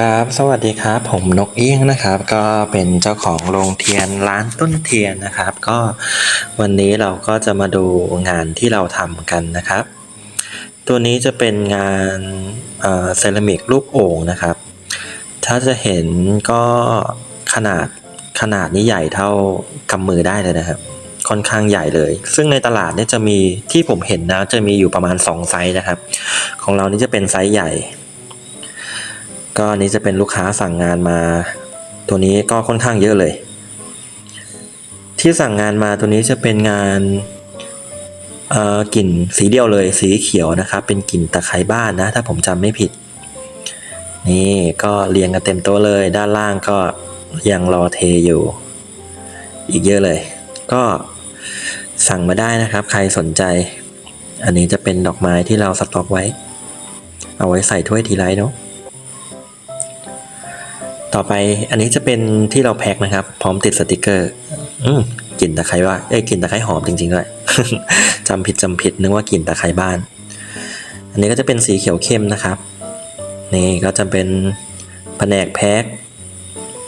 ครับ สวัสดีครับ ผมนกเอี้ยงนะครับ ก็เป็นเจ้าของโรงเทียนร้านต้นเทียนนะครับ ก็วันนี้เราก็จะมาดูงานที่เราทำกันนะครับ ตัวนี้จะเป็นงานเซรามิกรูปโอ่งนะครับ ถ้าจะเห็นก็ขนาดขนาดนี้ใหญ่เท่ากำมือได้เลยนะครับ ค่อนข้างใหญ่เลย ซึ่งในตลาดเนี่ยจะมีที่ผมเห็นนะจะมีอยู่ประมาณ 2 ไซส์นะครับ ของเรานี่จะเป็นไซส์ใหญ่ ก็อันนี้จะเป็นลูกค้าสั่งงานมา ตัวนี้ก็ค่อนข้างเยอะเลย ที่สั่งงานมาตัวนี้จะเป็นงานกลิ่นสีเดียวเลยสีเขียวนะครับเป็นกลิ่นตะไคร้บ้านนะ ถ้าผมจำไม่ผิด นี่ก็เรียงกันเต็มโต๊ะเลย ด้านล่างก็ยังรอเทอยู่ อีกเยอะเลย ก็สั่งมาได้นะครับ ใครสนใจ อันนี้จะเป็นดอกไม้ที่เราสต็อกไว้ เอาไว้ใส่ถ้วยทีไรเนาะ ต่อไปอันนี้จะเป็นที่เราแพ็คนะครับ พร้อมติดสติกเกอร์ อืมกลิ่นตะไคร้ว่าเอ้ยกลิ่นตะไคร้หอมจริงๆด้วยจำผิดจำผิดนึกว่ากลิ่นตะไคร้บ้าน อันนี้ก็จะเป็นสีเขียวเข้มนะครับ นี่ก็จะเป็นแผนกแพ็ค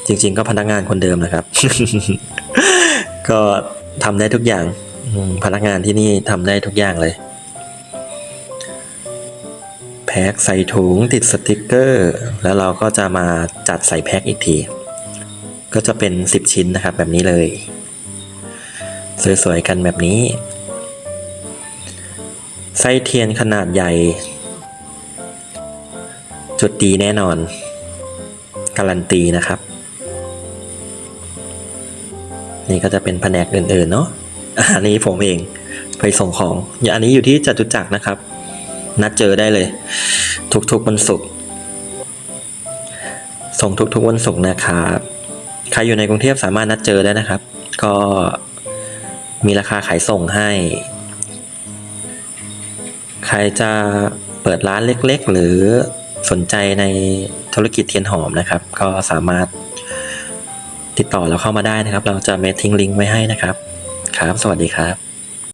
จริง ๆ ก็พนักงานคนเดิมนะครับ ก็ทำได้ทุกอย่างพนักงานที่นี่ทำได้ทุกอย่างเลย แพ็คใส่ถุงติดสติกเกอร์ แล้วเราก็จะมาจัดใส่แพ็คอีกที ก็จะเป็น 10 ชิ้นนะครับแบบนี้เลย สวยๆกันแบบนี้ ไส้เทียนขนาดใหญ่ จุดดีแน่นอน การันตีนะครับ นี่ก็จะเป็นแผนกอื่นๆเนาะอันนี้ผมเองไปส่งของ อย่างอันนี้อยู่ที่จตุจักรนะครับ นัดเจอได้เลย ทุกๆวันศุกร์ส่งทุกๆวันศุกร์นะครับใครอยู่ในกรุงเทพสามารถนัดเจอได้นะครับ ก็มีราคาขายส่งให้ ใครจะเปิดร้านเล็กๆ หรือสนใจในธุรกิจเทียนหอมนะครับ ก็สามารถติดต่อเราเข้ามาได้นะครับ เราจะเมทิ้งลิงก์ไว้ให้นะครับ ครับ สวัสดีครับ